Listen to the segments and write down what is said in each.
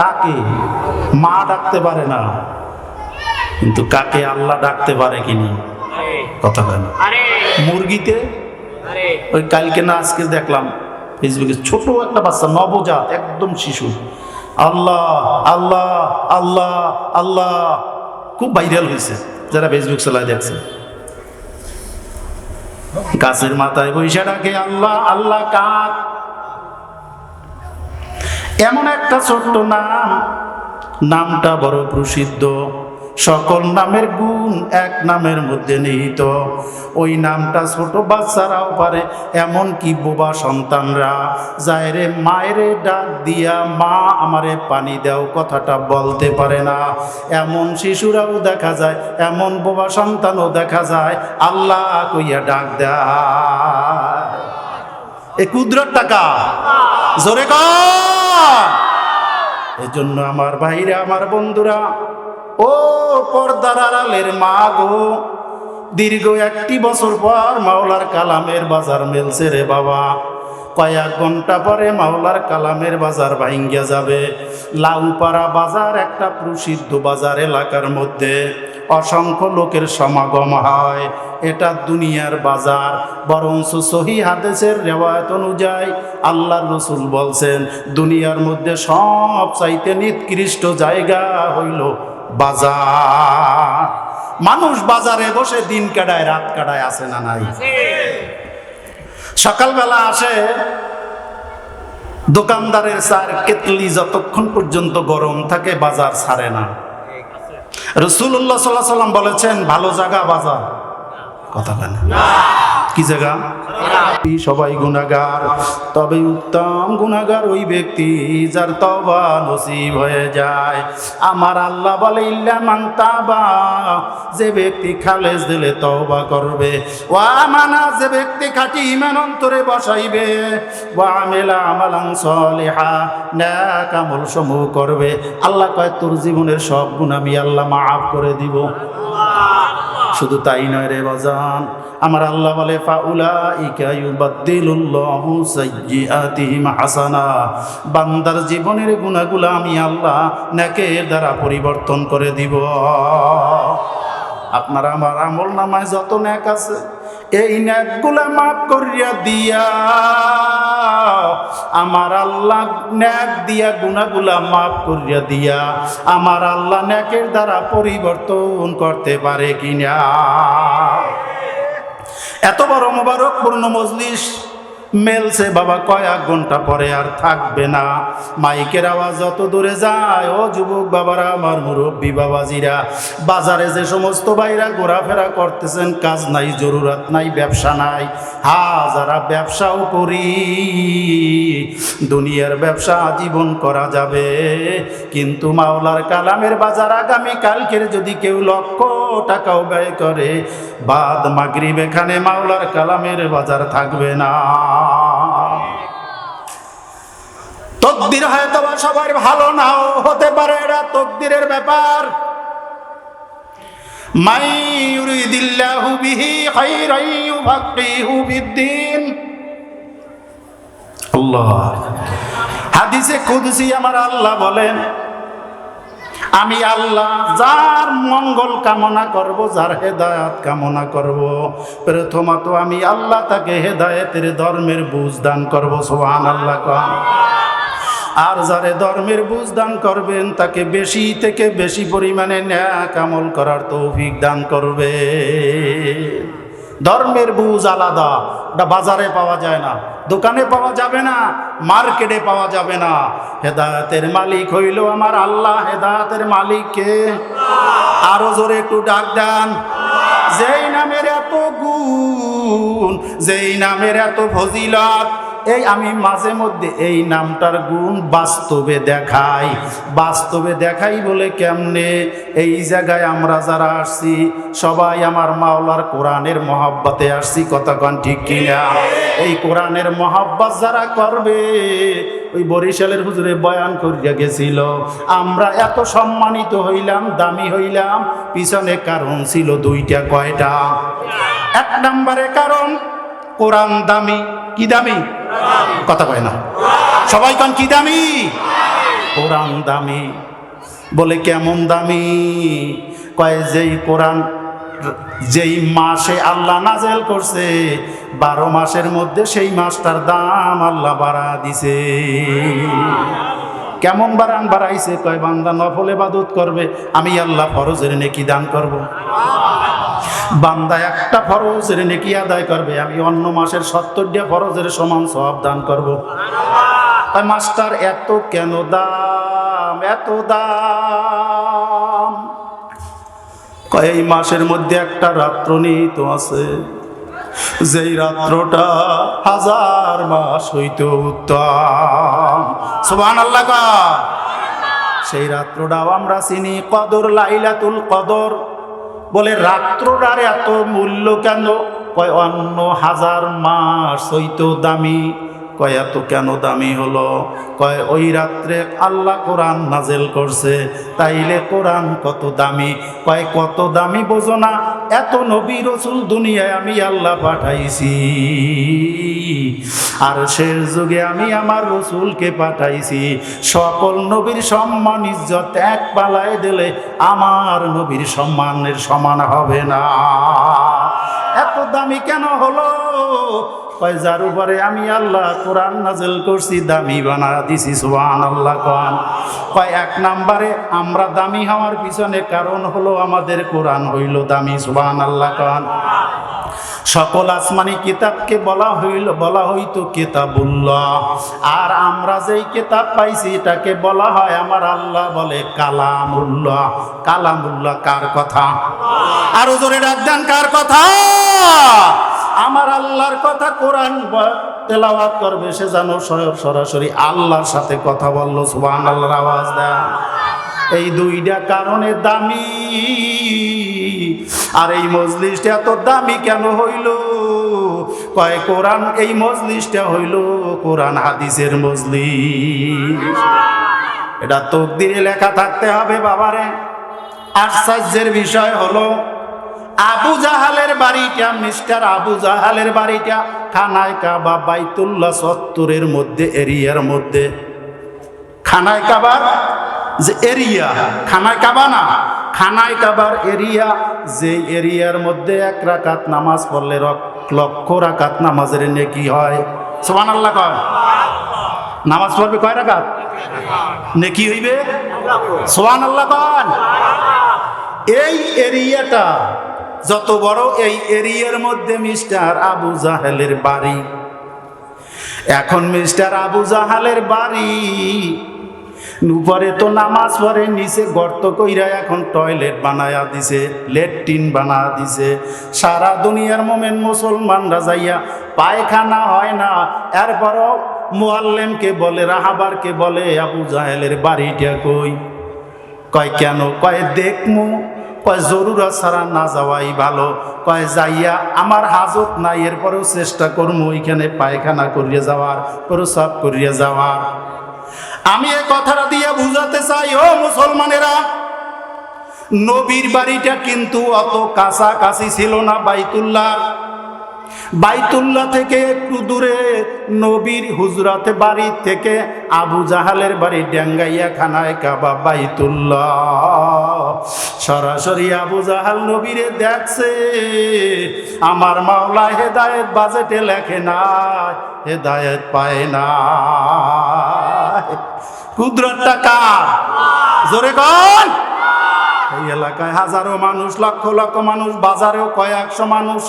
কাকে? মা ডাকতে পারে না। কিন্তু কাকে আল্লাহ ডাকতে পারে কিনি কথা কেন মুরগিতে? ওই কালকে না আজকে দেখলাম ফেসবুকে ছোট একটা বাচ্চা নবজাত একদম শিশু। আল্লাহ আল্লাহ আল্লাহ আল্লাহ। খুব ভাইরাল হয়েছে যারা ফেসবুক চালায় দেখছে। গাছের মাথায় বৈশা ডাকে আল্লাহ আল্লাহ কাক? এমন একটা ছোট্ট নাম। নামটা বড় প্রসিদ্ধ। সকল নামের গুণ এক নামের মধ্যে নিহিত। ওই নামটা ছোট বাচ্চারাও পারে এমন কি বোবা সন্তানরা। যায়রে মায়েরে ডাক দিয়া মা আমারে পানি দাও, কথাটা বলতে পারে না। এমন শিশুরাও দেখা যায়, এমন বোবা সন্তানও দেখা যায়, আল্লাহ কইয়া ডাক দেয়। এ কুদরত টাকা জোরে কর। এজন্য আমার ভাইরা, আমার বন্ধুরা, ও পর্দার আড়ালের মা গো, দীর্ঘ একটি বছর পর মাওলার কালামের বাজার মেলছে রে বাবা। কয়েক ঘণ্টা পরে মাওলার কালামের বাজার ভাঙ্গিয়া যাবে। লাউপাড়া বাজার একটা প্রসিদ্ধ বাজার এলাকার মধ্যে। অসংখ্য লোকের সমাগম হয়। এটা দুনিয়ার বাজার। বরঞ্চ সহি হাদেসের রেওয়ায়ত অনুযায়ী আল্লাহ রসুল বলছেন, দুনিয়ার মধ্যে সব চাইতে নিকৃষ্ট জায়গা হইল বাজার। মানুষ বাজারে বসে দিন কাটায়, রাত কাটায় আসে না নাই? সকালবেলা আসে দোকানদারের চার কেতলি যতক্ষণ পর্যন্ত গরম থাকে বাজার ছাড়ে না। রসুল্লাহ সাল্লাহ সাল্লাম বলেছেন ভালো জায়গা বাজার। কথা কি জায়গা? সবাই গুণাগার তবে উত্তম গুণাগার ওই ব্যক্তি যার তবা নসিব হয়ে যায়। আমার আল্লাহ বলে, ইল্লা মান্তাবা যে ব্যক্তি খালেজ দিলে তবা করবে। ওয়া মানা যে ব্যক্তি খাঁটি ইমান অন্তরে বসাইবে। ওয়া আমেলা আমালান সলিহা, নেক আমল সমূহ করবে। আল্লাহ কয়, তোর জীবনের সব গুণ আমি আল্লাহ মাফ করে দিব। শুধু তাই নয় রে বাজান। আমার আল্লাহ বলে হাসানা। বান্দার জীবনের গুণাগুলো আমি আল্লাহ নেকের দ্বারা পরিবর্তন করে দিব। আপনার আমার আমল নামায় যত নেক আছে এই ন্যাকগুলা মাফ করিয়া দিয়া। আমার আল্লাহ ন্যাক দিয়া গুণাগুলা মাফ করিয়া দিয়া। আমার আল্লাহ ন্যাকের দ্বারা পরিবর্তন করতে পারে কিনা? এত বড় মোবারকপূর্ণ মজলিস মেলছে বাবা কয়েক ঘণ্টা পরে আর থাকবে না। মাইকের আওয়াজ যত দূরে যায়, ও যুবক বাবারা, আমার মুরব্বী বাবাজিরা, বাজারে যে সমস্ত ভাইরা ঘোরাফেরা করতেছেন, কাজ নাই, জরুরাত নাই, ব্যবসা নাই। হা, যারা ব্যবসাও করি, দুনিয়ার ব্যবসা আজীবন করা যাবে। কিন্তু মাওলার কালামের বাজার আগামী কালকের যদি কেউ লক্ষ টাকাও ব্যয় করে, বাদ মাগরিব এখানে মাওলার কালামের বাজার থাকবে না। তকদির হয়তো সবার ভালো নাও, হতে পারে এটা তকদিরের ব্যাপার। আমার আল্লাহ বলেন, আমি আল্লাহ যার মঙ্গল কামনা করব, যার হেদায়াত কামনা করব, প্রথমত আমি আল্লাহ তাকে হেদায়েতের ধর্মের বুঝ দান করব সোহান আল্লাহ আর যারে ধর্মের বুঝ দান করবেন, তাকে বেশি থেকে বেশি পরিমাণে ন্যাক আমল করার তৌফিক দান করবে। ধর্মের বুঝ আলাদা, ওটা বাজারে পাওয়া যায় না, দোকানে পাওয়া যাবে না, মার্কেটে পাওয়া যাবে না। হেদায়তের মালিক হইল আমার আল্লাহ, হেদায়তের মালিককে আরও জোরে একটু ডাক দেন। যেই নামের এত গুণ, যেই নামের এত ফজিলত এই আমি মাঝে মধ্যে এই নামটার গুণ বাস্তবে দেখাই। বাস্তবে দেখাই বলে কেমনে? এই জায়গায় আমরা যারা আসছি, সবাই আমার মাওলার কোরআনের মহাব্বাতে আসছি কতক্ষণ ঠিক কিনা? এই কোরআনের মহাব্বাত যারা করবে, ওই বরিশালের হুজুরে বয়ান করিয়া গেছিল, আমরা এত সম্মানিত হইলাম, দামি হইলাম, পিছনে কারণ ছিল দুইটা, কয়টা? এক নম্বরে কারণ, কোরআন দামি, কি দামি? কথা কয় না। সবাই কন কি দামি? কোরআন দামি। বলে কেমন দামি? কয় যেই কোরআন, যেই মাসে আল্লাহ নাজেল করছে, বারো মাসের মধ্যে সেই মাসটার দাম আল্লাহ বাড়া দিছে। কেমন বাড়ান বাড়াইছে? কয় বান্দা নফল এবাদত করবে, আমি আল্লাহ ফরজের নেকি দান করব। বান্দা একটা ফরজের নেকি আদায় করবে, আমি অন্য মাসের সত্তরটা ফরজের সমান সব দান করব। কয় মাস্টার, এত কেন দাম? এত দাম? কয়, এই মাসের মধ্যে একটা রাত্র নিহিত আছে। যেই রাত্রটা হাজার মাস হইতে উত্তম। আল্লাহ সেই রাত্রটাও আমরা চিনি, কদর, লাইলাতুল কদর। বলে রাত্রটার এত মূল্য কেন? কয় অন্য হাজার মাস হইতো দামি। কয়, এত কেন দামি হলো? কয়, ওই রাত্রে আল্লাহ কোরআন নাজেল করছে, তাইলে কোরআন কত দামি? কয়, কত দামি বোঝো না, এত নবী রসুল দুনিয়ায় আমি আল্লাহ পাঠাইছি। আর শেষ যুগে আমি আমার রসুলকে পাঠাইছি। সকল নবীর সম্মান ইজ্জত এক পালায় দিলে আমার নবীর সম্মানের সমান হবে না। এত দামি কেন হলো? কয়, যার উপরে আমি আল্লাহ কোরআন নাজেল করছি, দামি বানা দিছি সুবান আল্লাহ কন। কয়, এক নাম্বারে আমরা দামি হওয়ার পিছনে কারণ হলো আমাদের কোরআন হইল দামি সুবান আল্লাহ কন। সকল আসমানি কিতাবকে বলা হইল, বলা হইতো কিতাবুল্লাহ। আর আমরা যেই কিতাব পাইছি, এটাকে বলা হয় আমার আল্লাহ বলে কালামুল্লাহ। কালামুল্লাহ কার কথা? আরও জোরে ডাক কার কথা? আমার আল্লাহর কথা কোরআন তেলাওয়াত করবে, সে যেন সরাসরি আল্লাহর সাথে কথা বলল সুবহান আল্লাহর আওয়াজ দেয়। এই দুইটা কারণে দামি। আর এই মজলিসটা এত দামি কেন হইল? কয়, কোরআন এই মজলিসটা হইল, কোরআন হাদিসের মজলিস। এটা তকদিরে লেখা থাকতে হবে বাবারে। আশ্চর্যের বিষয় হলো, আবু জাহালের বাড়িটা মিস্টার আবু জাহালের বাড়িটা খানায় কাবা বাইতুল্লাহ সত্তরের মধ্যে, এরিয়ার মধ্যে। খানায় কাবার যে এরিয়া খানায় কাবা না খানায় কাবার এরিয়া, যে এরিয়ার মধ্যে এক রাকাত নামাজ পড়লে লক্ষ রাকাত নামাজের নেকি হয়। সোমান আল্লাহ কয়। নামাজ পড়বে কয় রাকাত? নেকি হইবে? সোহান আল্লাহ কন এই এরিয়াটা যত বড় এই এরিয়ার মধ্যে মিস্টার আবু জাহেলের বাড়ি, এখন মিস্টার আবু জাহালের বাড়ি, উপরে তো নামাজ পড়ে, নিচে গর্ত কইরা এখন টয়লেট বানায়া দিছে, লেট্রিন বানা দিছে। সারা দুনিয়ার মোমেন মুসলমানরা যাইয়া পায়খানা হয় না। এরপরও মোয়াল্লেমকে বলে, রাহাবারকে বলে, আবু জাহেলের বাড়িটা কই? কয়, কেন? কয় দেখমু কয়, জরুরা ছাড়া না যাওয়াই ভালো। কয়, যাইয়া আমার হাজত নাই, এরপরেও চেষ্টা করব ওইখানে পায়খানা করিয়া যাওয়ার, প্রসাব করিয়া যাওয়ার। আমি এ কথাটা দিয়ে বুঝাতে চাই, ও মুসলমানেরা, নবীর বাড়িটা কিন্তু অত কাছাকাছি ছিল না বাইতুল্লাহ। বাইতুল্লাহ থেকে একটু দূরে নবীর হুজরাতে বাড়ি থেকে আবু জাহালের বাড়ি ডেঙ্গাইয়া খানায় কাবা বাইতুল্লাহ। সরাসরি আবু জাহাল নবীরে দেখছে, আমার মাওলা হেদায়েত বাজেটে লেখে না হেদায়েত পায় না কুদরতটা কার? জোরে কন। এই এলাকায় হাজারো মানুষ, লক্ষ লক্ষ মানুষ, বাজারেও কয়েকশো মানুষ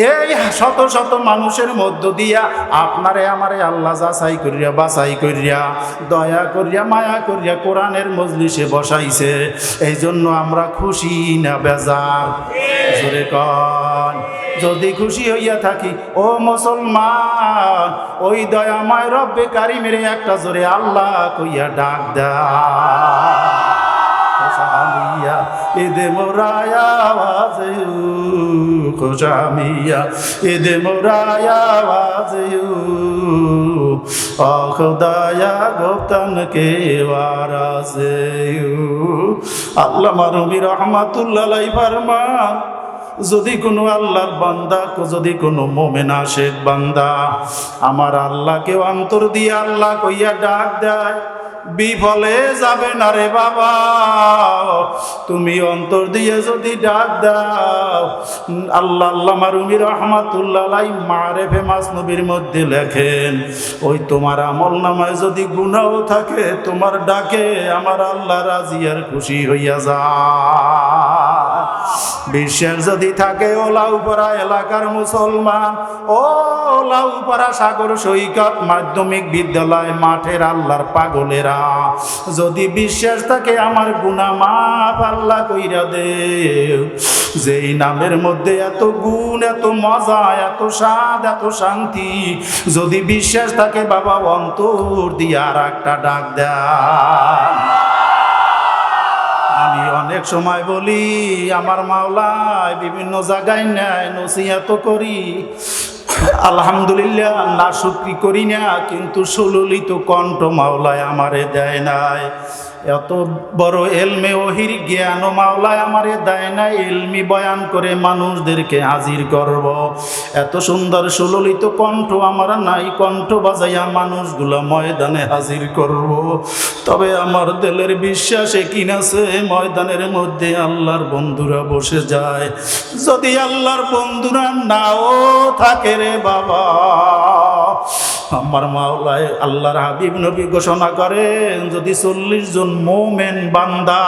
এই শত শত মানুষের মধ্য দিয়া আপনারে, আমারে আল্লাহ যাচাই করিয়া বাছাই করিয়া, দয়া করিয়া, মায়া করিয়া কোরআনের মজলিসে বসাইছে। এই জন্য আমরা খুশি না বেজার? জোরে কন। যদি খুশি হইয়া থাকি, ও মুসলমান, ওই দয়া দয়াময় রব্বে কারি মেরে একটা জোরে আল্লাহ কইয়া ডাক দা। ঈদে মোরায়া আওয়াজে। খুশামিয়া ঈদে মোরায়া আওয়াজে ও খুদায়া গোপ্তন কে ওয়ারাসে আল্লাহ মারুমি রহমাতুল্লাহ ফরমান, যদি কোনো আল্লাহর বান্দা, যদি কোনো মোমেনা শেখ বান্দা, আমার আল্লাহকে অন্তর দিয়ে আল্লাহ কইয়া ডাক দেয়। বিফলে যাবে না রে বাবা। তুমি অন্তর দিয়ে যদি ডাক দাও, আল্লাহ আল্লাহ মারুমি রহমাতুল্লাহ মারে ফেমাস নবীর মধ্যে লেখেন, ওই তোমার আমল নামায় যদি গুণাও থাকে, তোমার ডাকে আমার আল্লাহ রাজিয়ার খুশি হইয়া যায় বিশ্বের যদি থাকে ও লাউপাড়া এলাকার মুসলমান, ও লাউপাড়া সাগর সৈকত মাধ্যমিক বিদ্যালয় মাঠের আল্লাহর পাগলেরা, যদি বিশ্বাস থাকে আমার গুণা মাপ আল্লাহ কইরা দে যেই নামের মধ্যে এত গুণ, এত মজা, এত স্বাদ, এত শান্তি, যদি বিশ্বাস থাকে বাবা অন্তর দিয়ে আর একটা ডাক দেয়। অনেক সময় বলি, আমার মাওলায় বিভিন্ন জায়গায় নেয় নসিহাত করি। আলহামদুলিল্লাহ না শুক্রি করি না, কিন্তু সুললিত কণ্ঠ মাওলায় আমারে দেয় নাই। এত বড় এলমে ওহির জ্ঞান মাওলায় আমারে দেয় না, এলমি বয়ান করে মানুষদেরকে হাজির করব। এত সুন্দর সুললিত কণ্ঠ আমার নাই, কণ্ঠ বাজাইয়া মানুষগুলো ময়দানে হাজির করব। তবে আমার দিলের বিশ্বাসে কিনাছে ময়দানের মধ্যে আল্লাহর বন্ধুরা বসে যায়। যদি আল্লাহর বন্ধুরা নাও থাকে রে বাবা আমার মাওলায় আল্লাহর হাবিব নবী ঘোষণা করেন, যদি চল্লিশ জন মোমেন বান্দা,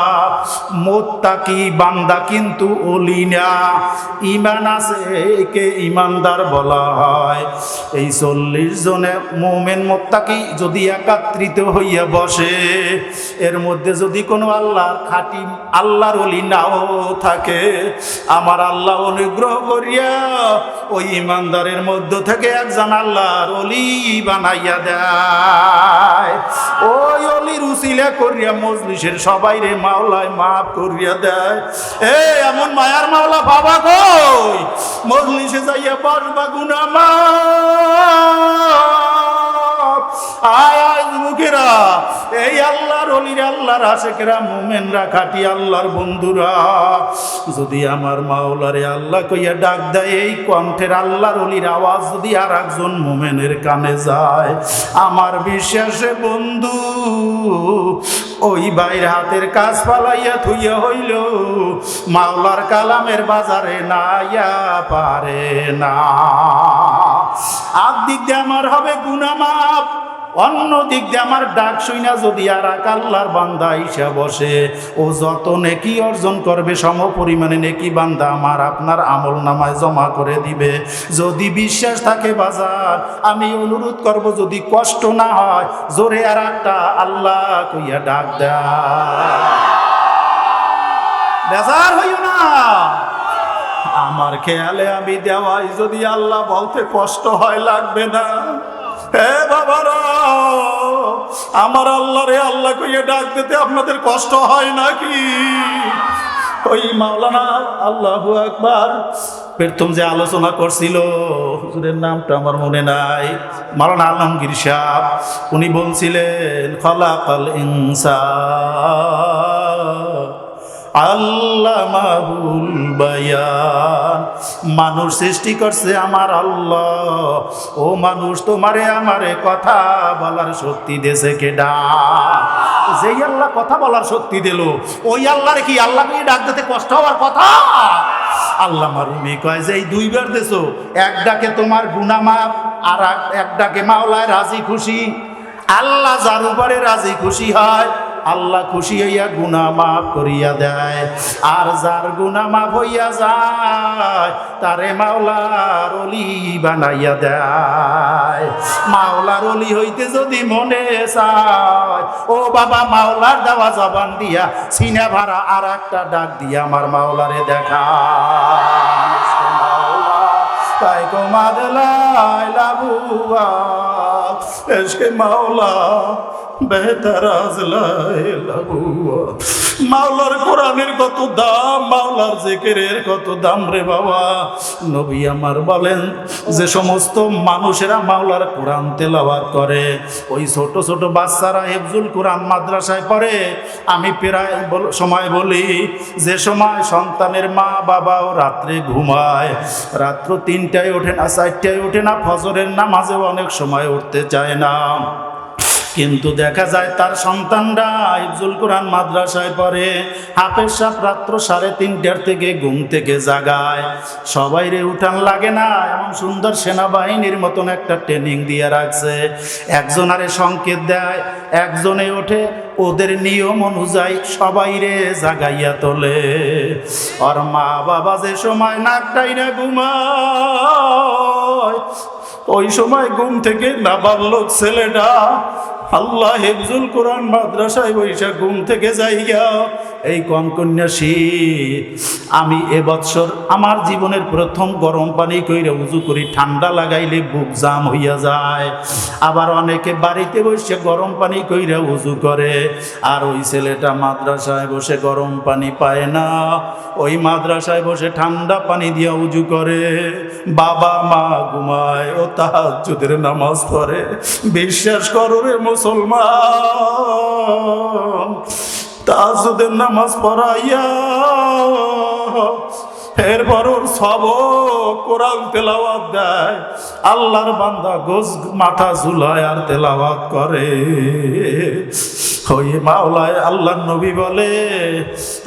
মোত্তাকি বান্দা কিন্তু অলি না। ইমান আছে, একে ইমানদার বলা হয়। এই চল্লিশ জনে মোমেন, মোত্তাকি যদি একাত্রিত হইয়া বসে, এর মধ্যে যদি কোনো আল্লাহ খাটি, আল্লাহর অলি নাও থাকে, আমার আল্লাহ অনুগ্রহ করিয়া ওই ইমানদারের মধ্য থেকে একজন আল্লাহর অলি বানাইয়া দেয়। ওই অলির উসিলা করিয়া মজলিসের সবাই রে মাওলায় মাফ করিয়া দেয়। এ, এমন মায়ার মাওলা বাবা কই? মজলিসে যাইয়া বসবা গুনা মা আয় আয়, মুখেরা আল্লাহর অলির আল্লাহর আশেকেরা, মোমেনরা, খাটি আল্লাহর বন্ধুরা, যদি আমার মাওলারে আল্লাহ কইয়া ডাক দেয়, এই কণ্ঠের আল্লাহর অলির আওয়াজ যদি আর একজন মোমেনের কানে যায়, আমার বিশ্বাসে বন্ধু, ওই বাইর হাতের কাজ পালাইয়া থুইয়া হইল, মাওলার কালামের বাজারে নাইয়া পারে না। আর দিক দিয়ে আমার হবে গুনামাপ অন্য দিক দিয়ে আমার ডাক শুইনা যদি আর এক আল্লাহর বান্দা ইসা বসে, ও যত নেকি অর্জন করবে, সম পরিমাণে নেকি বান্দা আমার আপনার আমল নামায় জমা করে দিবে। যদি বিশ্বাস থাকে বাজার, আমি অনুরোধ করব যদি কষ্ট না হয়, জোরে আর একটা আল্লাহ কইয়া ডাক দেয় বেজার হইও না। আমার খেয়ালে আমি দেওয়াই যদি আল্লাহ বলতে কষ্ট হয়, লাগবে না। হে বাবারা, আমার আল্লাহ রে, আল্লাহ কইয়ে ডাক দিতে আপনাদের কষ্ট হয় নাকি? ওই মাওলানা আল্লাহ আকবার, প্রথম যে আলোচনা করছিল, হুজুরের নামটা আমার মনে নাই। মাওলানা আলমগীর সাহ উনি বলছিলেন, খলাকাল ইনসান। আল্লামাহুল বায়ান। মানুষ সৃষ্টি করছে আমার আল্লাহ। ও মানুষ, তোমারে আমারে কথা বলার শক্তি দেশে কেডা? যেই আল্লাহ কথা বলার শক্তি দিল, ওই আল্লাহর কি আল্লাহকে ডাক দিতে কষ্ট হওয়ার কথা? আল্লাহ মারুমি কয় যে এই দুইবার দেছো, এক ডাকে তোমার গুনামাপ আর এক ডাকে মাওলায় রাজি খুশি। আল্লাহ যার উপরে রাজি খুশি হয় আল্লাহ খুশি হইয়া গুনা মাফ করিয়া দেয়। আর যার গুনা মাফ হইয়া যায়, তারে মাওলার অলি বানাইয়া দেয়। মাওলার অলি হইতে যদি মনে চায়, ও বাবা মাওলার দেওয়া জবান দিয়া, সিনে ভাড়া আর একটা ডাক দিয়া আমার মাওলারে দেখা তাই কমাদ লাইলা বুয়া এসকে মাওলা আজলাইলা মাওলার কোরআনের কত দাম, মাওলার কত দাম রে বাবা। নবী আমার বলেন, যে সমস্ত মানুষেরা মাওলার কোরআন তেলাওয়াত করে, ওই ছোট ছোট বাচ্চারা হেফজুল কোরআন মাদ্রাসায় পড়ে। আমি প্রায় সময় বলি, যে সময় সন্তানের মা বাবাও রাত্রে ঘুমায়, রাত্র তিনটায় ওঠে না, চারটায় ওঠে না, ফজরের নামাজেও অনেক সময় উঠতে চায় না। কিন্তু দেখা যায় তার সন্তানরা ইফজুল কোরআন মাদ্রাসায় পড়ে হাফের সাপ রাত্র সাড়ে তিনটার থেকে ঘুম থেকে জাগায়। সবাই রে উঠান লাগে না, এমন সুন্দর সেনাবাহিনীর মতন একটা ট্রেনিং দিয়ে রাখছে। একজন আরে সংকেত দেয়, একজনে ওঠে, ওদের নিয়ম অনুযায়ী সবাই রে জাগাইয়া তোলে। আর মা বাবা যে সময় নাকটাই না ঘুমায়, ওই সময় ঘুম থেকে নাবালক ছেলেটা আল্লাহ হেফজুল কোরআন মাদ্রাসায় বৈশা ঘুম থেকে যাইয়া, এই কনকন্যা শীত আমি এবছর আমার জীবনের প্রথম গরম পানি কইরা উজু করি, ঠান্ডা লাগাইলে বুক জাম হইয়া যায়। আবার অনেকে বাড়িতে বসে গরম পানি কইরা উজু করে, আর ওই ছেলেটা মাদ্রাসায় বসে গরম পানি পায় না। ওই মাদ্রাসায় বসে ঠান্ডা পানি দিয়া উজু করে। বাবা মা ঘুমায় ও তাহাজ্জুদের নামাজ পড়ে। বিশ্বাস করো রে মুসলমান তাজুদের নামাজ পড়াইয়া এরপর ওর সব কোরআন তেলাওয়াত দেয়। আল্লাহর বান্দা গোস মাথা ঝুলায় আর তেলাওয়াত করে। ওই মাওলায় আল্লাহ নবী বলে,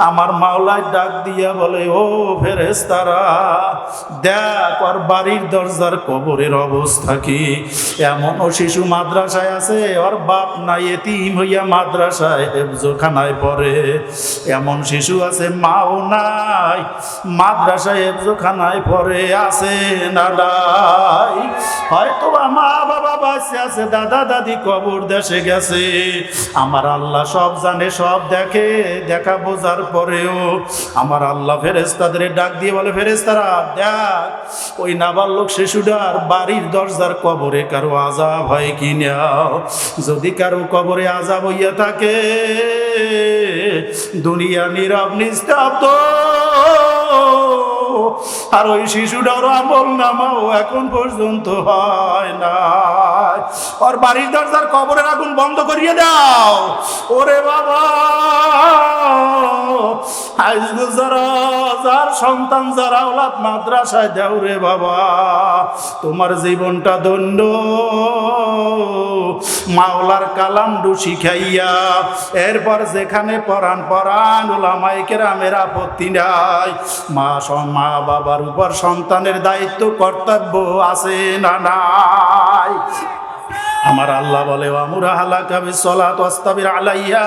আমার মাওলায় ডাক দিয়া বলে, ও ফেরেস্তারা দেখ ওর বাড়ির দরজার কবরের অবস্থা কি? এমন ও শিশু মাদ্রাসায় আছে, ওর বাপ নাই এতিম হইয়া মাদ্রাসায় হেফজোখানায় পড়ে। এমন শিশু আছে, মাও নাই মাদ্রাসায় হেফজোখানায় পরে আছে না নাই? হয়তো মা বাবা বাঁচে আছে, দাদা দাদি কবর দেশে গেছে। আমার আল্লাহ সব জানে, সব দেখে, দেখা বোঝার পরেও আমার আল্লাহ ফেরেস্তাদের ডাক দিয়ে বলে ফেরেস্তারা দেখ, ওই নাবালক শিশুটার বাড়ির দরজার কবরে কারও আজাব হয় কি নাও যদি কারও কবরে আজাব হইয়া থাকে, দুনিয়া নীরব নিস্তব্ধ। আর ওই শিশুটার আমল নামাও এখন পর্যন্ত হয় না ওর বাড়ির দরজার কবরের আগুন বন্ধ করিয়ে দাও। ওরে বাবা যারা, যার সন্তান যারা ওলাদ মাদ্রাসায় দেও রে বাবা, তোমার জীবনটা দণ্ড মাওলার কালামডু শিখাইয়া এরপর যেখানে পরাণ পরাণ ওলামাই কেরামের আপত্তি নাই। মা স- মা বাবার উপর সন্তানের দায়িত্ব, কর্তব্য আছে না নাই? আমার আল্লাহ বলে আমুরা হালাকা বিসসালাত ওয়াস্তাবির আলাইয়া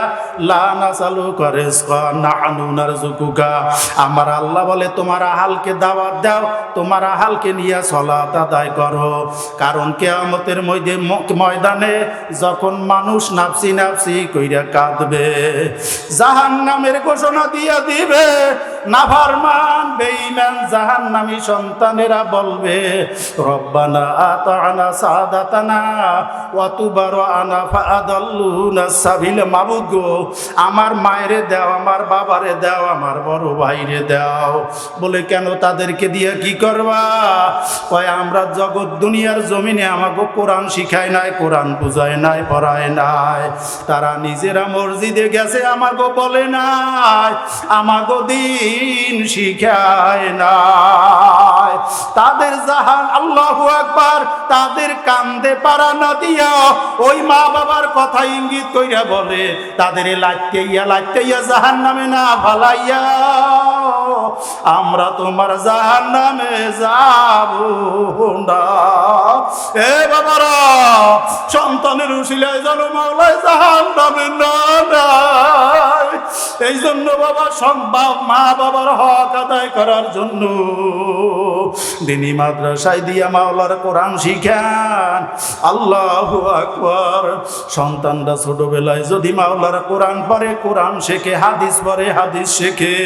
লা নাসালু কারিজকা নাহনু নারযুকুকা। আমার আল্লাহ বলে, তোমার আহালকে দাওয়াত দাও, তোমার আহালকে নিয়ে সালাত আদায় করো। কারণ কিয়ামতের মধ্যে ময়দানে যখন মানুষ নাপসি নাফসি কইরা কাঁদবে, জাহান্নামের ঘোষণা দিয়া দিবে নাফরমান, বেঈমান, জাহান্নামী সন্তানেরা বলবে, রব্বানা আতানা সাদাতানা ওয়া তুবারু আনা ফাআদাল্লুনা সাবিল মাবুদ গো। আমার মায়েরে দাও, আমার বাবারে দাও, আমার বড় ভাইরে দাও। বলে কেন তাদেরকে দিয়ে কি করবা? কয়, আমরা জগৎ দুনিয়ার জমিনে আমাকে কোরআন শিখায় নাই, কোরআন বুঝায় নাই, পড়ায় নাই। তারা নিজেরা মসজিদে গেছে, আমাকে বলে নাই, আমাকে দিন শিখায় নাই। তাদের জাহান আল্লাহু একবার তাদের কান্দে পারা না দিয়া ওই মা বাবার কথা ইঙ্গিত কইরা বলে, তাদের লাগতে ইয়া লাগতে ইয়া জাহান নামে না ভালাইয়া আমরা তোমার জাহান নামে যাব এ বাবারা, সন্তানের উশিলায় যেন মাওলায় জাহান নামে না এই জন্য বাবা, সম্ভব মা বাবার হক আদায় করার জন্য দিনী মাদ্রাসায় দিয়া মাওলার কোরআন শিখান। আল্লাহ আকবর। সন্তানরা ছোটবেলায় যদি মাওলার কোরআন পড়ে, কোরআন শেখে, হাদিস পড়ে, হাদিস শেখে।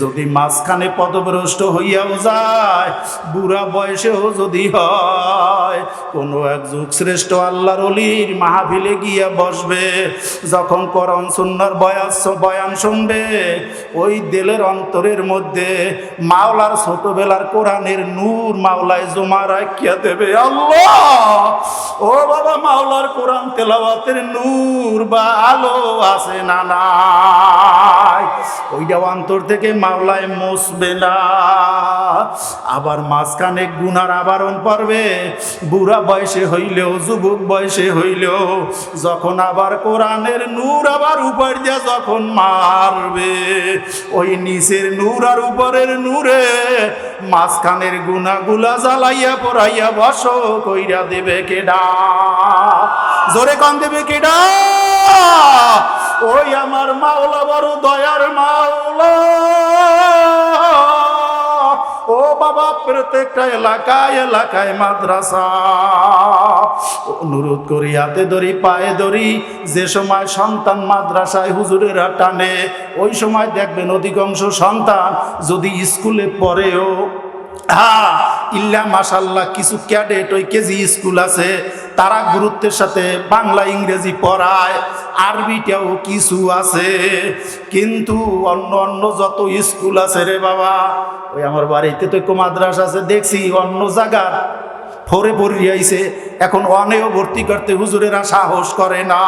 যদি মাঝখানে পদভ্রষ্ট হইয়াও যায়, বুড়া বয়সেও যদি হয়, কোনো এক যুগ শ্রেষ্ঠ আল্লাহর অলির মাহফিলে গিয়া বসবে। যখন করণ সুন্নার বয়াস, বয়ান শুনবে, ওই দেলের অন্তরের মধ্যে মাওলার ছোটবেলার কোরআনের নূর মাওলায় জমা রাখিয়া দেবে আল্লাহ। ও বাবা, মাওলার কোরআন তেলাওয়াতের নূর বা আলো আছে না নাই? ওইটা অন্তর থেকে মাওলায় মুসবে না। আবার মাঝখানে গুনার আবরণ পড়বে। বুড়া বয়সে হইলেও, যুবক বয়সে হইলেও, যখন আবার কোরআনের নূর আবার উপর দিয়ে যখন মারবে, ওই নিচের নূর আর উপরের নূরে মাঝখানের গুনাগুলা জ্বালাইয়া পড়াইয়া বস, কইরা দেবে কেডা? জোরে কন দেবে কেডা? ওই আমার মাওলা, বড় দয়ার মাওলা। বাবা প্রত্যেকটা এলাকায় এলাকায় মাদ্রাসা। অনুরোধ করি, হাতে ধরি, পায়ে ধরি, যে সময় সন্তান মাদ্রাসায় হুজুরেরা টানে, ওই সময় দেখবেন অধিকাংশ সন্তান যদি স্কুলে পড়েও হ্যাঁ ইল্লা মাসাল্লাহ কিছু ক্যাডেট ওই কেজি স্কুল আছে, তারা গুরুত্বের সাথে বাংলা ইংরেজি পড়ায় আরবিটাও কিছু আছে। কিন্তু অন্য অন্য যত স্কুল আছে রে বাবা, ওই আমার বাড়িতে তো মাদ্রাসা আছে, দেখছি অন্য জায়গার ফোরে পড়িয়াইছে এখন অনেও ভর্তি করতে হুজুরেরা সাহস করে না।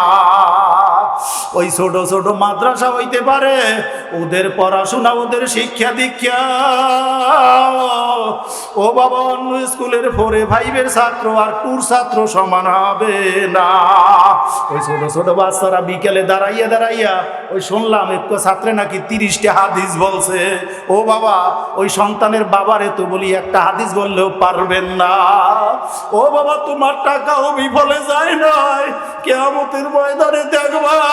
ওই ছোট ছোট মাদ্রাসা হইতে পারে, ওদের পড়াশোনা, ওদের শিক্ষা দীক্ষা। ও বাবা, অন্য স্কুলের ফোরে ফাইভের ছাত্র আর টুর ছাত্র সমান হবে না। ওই ছোট ছোট বাচ্চারা বিকেলে দাঁড়াইয়া দাঁড়াইয়া, ওই শুনলাম একটু ছাত্রে নাকি তিরিশটা হাদিস বলছে। ও বাবা, ওই সন্তানের বাবারে তো বলি একটা হাদিস বললেও পারবেন না। ও বাবা, তোমার টাকাও বিফলে যায় নাই। কেমতের ময়দানে দেখবা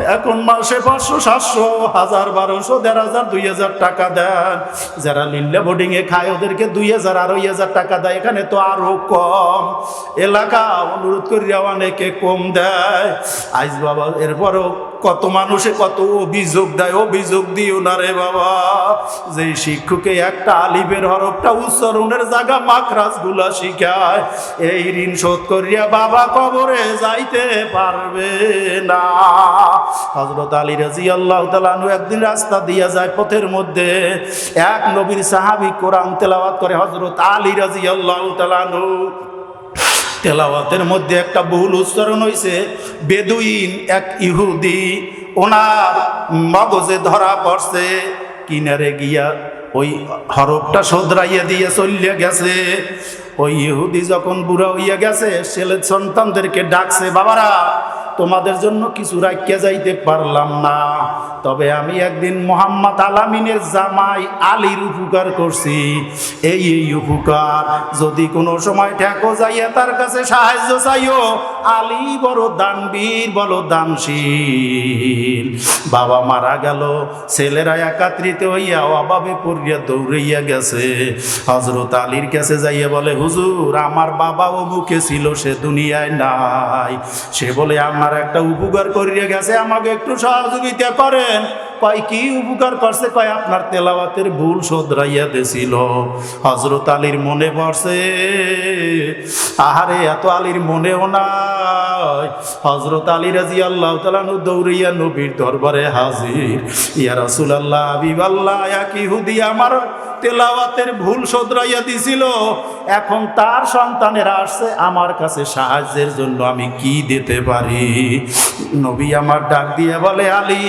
এখন মাসে পাঁচশো, সাতশো, হাজার, বারোশো, দেড় হাজার, দুই হাজার টাকা দেন। যারা লিল্লা বোর্ডিং এ খায়, ওদেরকে দুই হাজার, আড়াই হাজার টাকা দেয়। এখানে তো আরও কম। এলাকা অনুরোধ করিয়া অনেকে কম দেয়। আইস বাবা, এরপরও কত মানুষে কত অভিযোগ দেয়। অভিযোগ দিও না রে বাবা। যে শিক্ষকে একটা আলিফের হরফটা উচ্চারণের জায়গা মাখরাজগুলা শিখায়। এই ঋণ শোধ করিয়া বাবা কবরে যাইতে পারবে না। হজরত আলী রাজি আল্লাহ তালু একদিন রাস্তা দিয়া যায় পথের মধ্যে। এক নবীর সাহাবি কোরআন তেলাওয়াত করে হজরত আলী রাজি আল্লাহ তালানু তেলাওয়াতের মধ্যে একটা বহুল উচ্চারণ হয়েছে বেদুইন এক ইহুদি, ওনার মগজে ধরা পড়ছে। কিনারে গিয়া ওই হরফটা শোধরাইয়া দিয়ে চলিয়া গেছে। ওই ইহুদি যখন বুড়া হইয়া গেছে ছেলে সন্তানদেরকে ডাকছে, বাবারা তোমাদের জন্য কিছু রাখিয়া যাইতে পারলাম না। তবে আমি একদিন মোহাম্মদ আলামিনের জামাই আলীর উপকার করছি। এই এই উপকার যদি কোনো সময় ঠেকো যাইয়া তার কাছে সাহায্য চাইও। আলী বড় দানবীর, বড় দানশীল। বাবা মারা গেল, ছেলেরা একাত্রিত হইয়া অভাবে পড়িয়া দৌড়াইয়া গেছে। হজরত আলীর কাছে যাইয়া বলে, হুজুর, আমার বাবা বাবাও বুকে ছিল, সে দুনিয়ায় নাই। সে বলে, আমার একটা উপকার করিয়া গেছে, আমাকে একটু সহযোগিতা করেন কয়, কি উপকার করছে? কয়, আপনার তেলাওয়াতের ভুল শোধরাইয়া দিছিল। হজরত আলীর মনে পড়ছে, আহারে, এত আলীর মনেও নাই। হজরত আলী রাজি আল্লাহ তালানু দৌড়িয়া নবীর দরবারে হাজির। ইয়া রাসুল আল্লাহ আবিব আল্লাহ ইহুদি আমার তেলাওয়াতের ভুল শোধরাইয়া দিছিল। এখন তার সন্তানেরা আসছে, আমার কাছে সাহায্যের জন্য আমি কি দিতে পারি? নবী আমার ডাক দিয়ে বলে, আলী,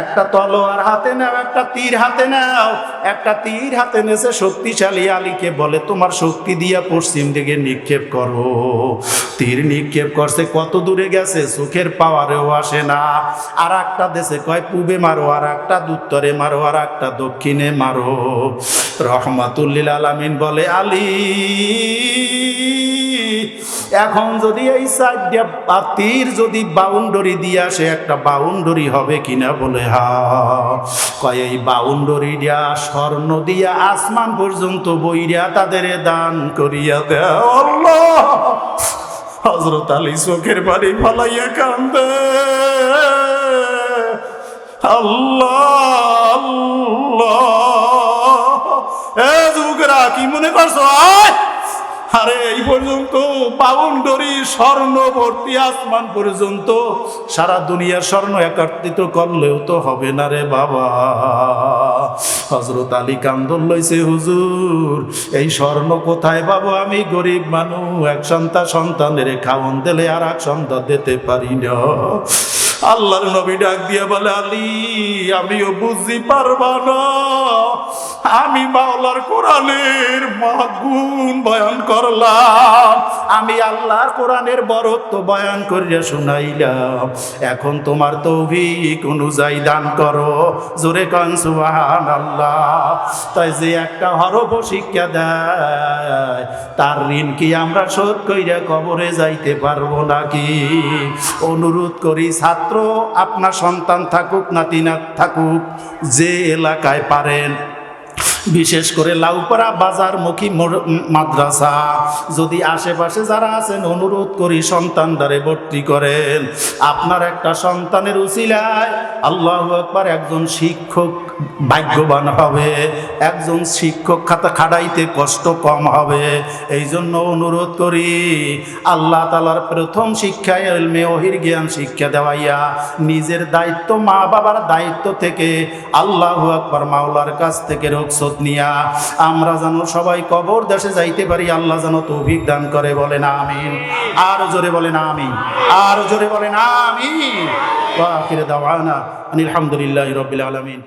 একটা তলোয়ার হাতে নাও, একটা তীর হাতে নাও। একটা তীর হাতে নেছে শক্তিশালী আলীকে বলে, তোমার শক্তি দিয়া পশ্চিম দিকে নিক্ষেপ করো। তীর নিক্ষেপ করছে, কত দূরে গেছে চোখের পাওয়ারেও আসে না। আর একটা দেশে কয়, পূবে মারো আর একটা উত্তরে মারো আর একটা দক্ষিণে মারো। রহমাতুল্লিল আলামিন বলে, আলী এখন যদি এই সাইডটা তীর যদি বাউন্ডারি দিয়ে আসে, একটা বাউন্ডারি হবে কিনা বলে, হা কয়, এই বাউন্ডারি দিয়া স্বর্ণ দিয়া আসমান পর্যন্ত বইরা তাদের দান করিয়া আল্লাহ! হজরত আলী চোখের বাড়ি ফালাইয়া কান্দে। আল্লাহ আল্লাহ! এ যুবকেরা, কি মনে করছ? আয়! আরে, এই পর্যন্ত বাউন্ডারি স্বর্ণ ভর্তি আসমান পর্যন্ত সারা দুনিয়ার স্বর্ণ একত্রিত করলেও তো হবে না রে বাবা। হজরত আলী কান্দন লইছে, হুজুর, এই স্বর্ণ কোথায় পাবো আমি গরিব মানুষ? এক সন্তান সন্তানের খাওয়ন দিলে আর এক সন্তান দিতে পারি না। আল্লাহর নবী ডাক দিয়ে বলে, আলী, আমিও বুঝি পারবা না। আমি মাওলার কোরআনের মাগুন বয়ান করলাম। আমি আল্লাহর কোরআনের বরত্ব বয়ান করিয়া শুনাইলাম। এখন তোমার তৌভিক অনুযায়ী দান করো। জোরে কান সুবহান আল্লাহ তাই যে একটা হরব শিক্ষা দেয়, তার ঋণ কি আমরা শোধ কইরা কবরে যাইতে পারব নাকি? অনুরোধ করি, ছাত্র আপনার সন্তান থাকুক নাতি না থাকুক যে এলাকায় পারেন। বিশেষ করে লাউপাড়া বাজারমুখী মাদ্রাসা। যদি আশেপাশে যারা আছেন, অনুরোধ করি সন্তানদারে ভর্তি করেন। আপনার একটা সন্তানের উচিলায় আল্লাহ একবার একজন শিক্ষক ভাগ্যবান হবে, একজন শিক্ষক খাতা খাড়াইতে কষ্ট কম হবে। এই জন্য অনুরোধ করি, আল্লাহ তালার প্রথম শিক্ষায় এলমে ওহির জ্ঞান শিক্ষা দেওয়াইয়া নিজের দায়িত্ব মা বাবার দায়িত্ব থেকে আল্লাহ আকবার মাওলার কাছ থেকে রোগসত নিয়া। আমরা যেন সবাই কবর দেশে যাইতে পারি, আল্লাহ যেন তৌফিক দান করে বলে না আমি আর জোরে বলে না আমি আর জোরে বলে না আমি আখিরে দাওয়ানা আনিল রবিল আলামিন।